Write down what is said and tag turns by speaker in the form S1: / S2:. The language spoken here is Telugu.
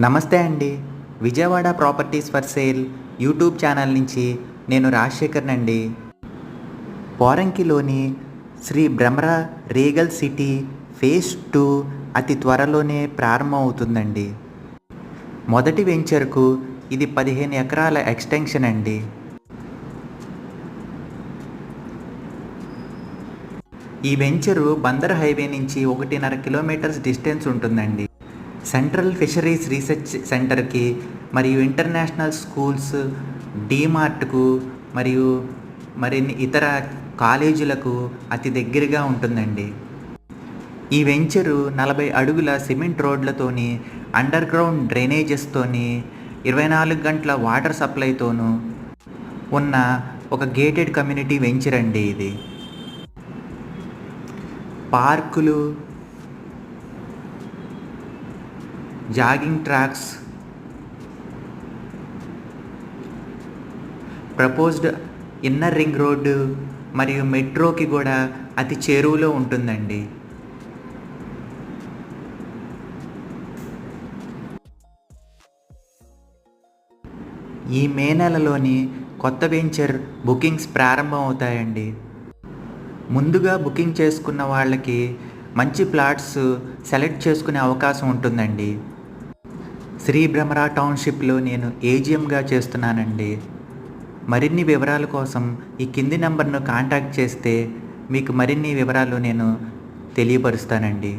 S1: నమస్తే అండి. Vijayawada properties for sale YouTube channel నుంచి నేను రాజశేఖర్ అండి. పోరంకిలోని Sri Bhramara regal city phase two అతి త్వరలోనే ప్రారంభమవుతుందండి. మొదటి వెంచర్కు ఇది పదిహేను ఎకరాల ఎక్స్టెన్షన్ అండి. ఈ వెంచరు బందర్ హైవే నుంచి ఒకటిన్నర కిలోమీటర్స్ డిస్టెన్స్ ఉంటుందండి. సెంట్రల్ ఫిషరీస్ రీసెర్చ్ సెంటర్కి మరియు ఇంటర్నేషనల్ స్కూల్స్ డీమార్ట్కు మరియు మరిన్ని ఇతర కాలేజీలకు అతి దగ్గరగా ఉంటుందండి. ఈ వెంచరు నలభై అడుగుల సిమెంట్ రోడ్లతోని అండర్ గ్రౌండ్ డ్రైనేజెస్తోని ఇరవై నాలుగు గంటల వాటర్ సప్లైతోనూ ఉన్న ఒక గేటెడ్ కమ్యూనిటీ వెంచర్ అండి ఇది. పార్కులు jogging tracks proposed inner ring road మరియు మెట్రోకి కూడా అతి చేరువలో ఉంటుందండి. ఈ మే నెలలోని కొత్త వెంచర్ బుకింగ్స్ ప్రారంభం అవుతాయండి. ముందుగా బుకింగ్ చేసుకున్న వాళ్ళకి మంచి ప్లాట్స్ సెలెక్ట్ చేసుకునే అవకాశం ఉంటుందండి. శ్రీ భ్రమరా టౌన్షిప్లో నేను ఏజిఎంగా చేస్తున్నానండి. మరిన్ని వివరాల కోసం ఈ కింది నెంబర్ను కాంటాక్ట్ చేస్తే మీకు మరిన్ని వివరాలు నేను తెలియపరుస్తానండి.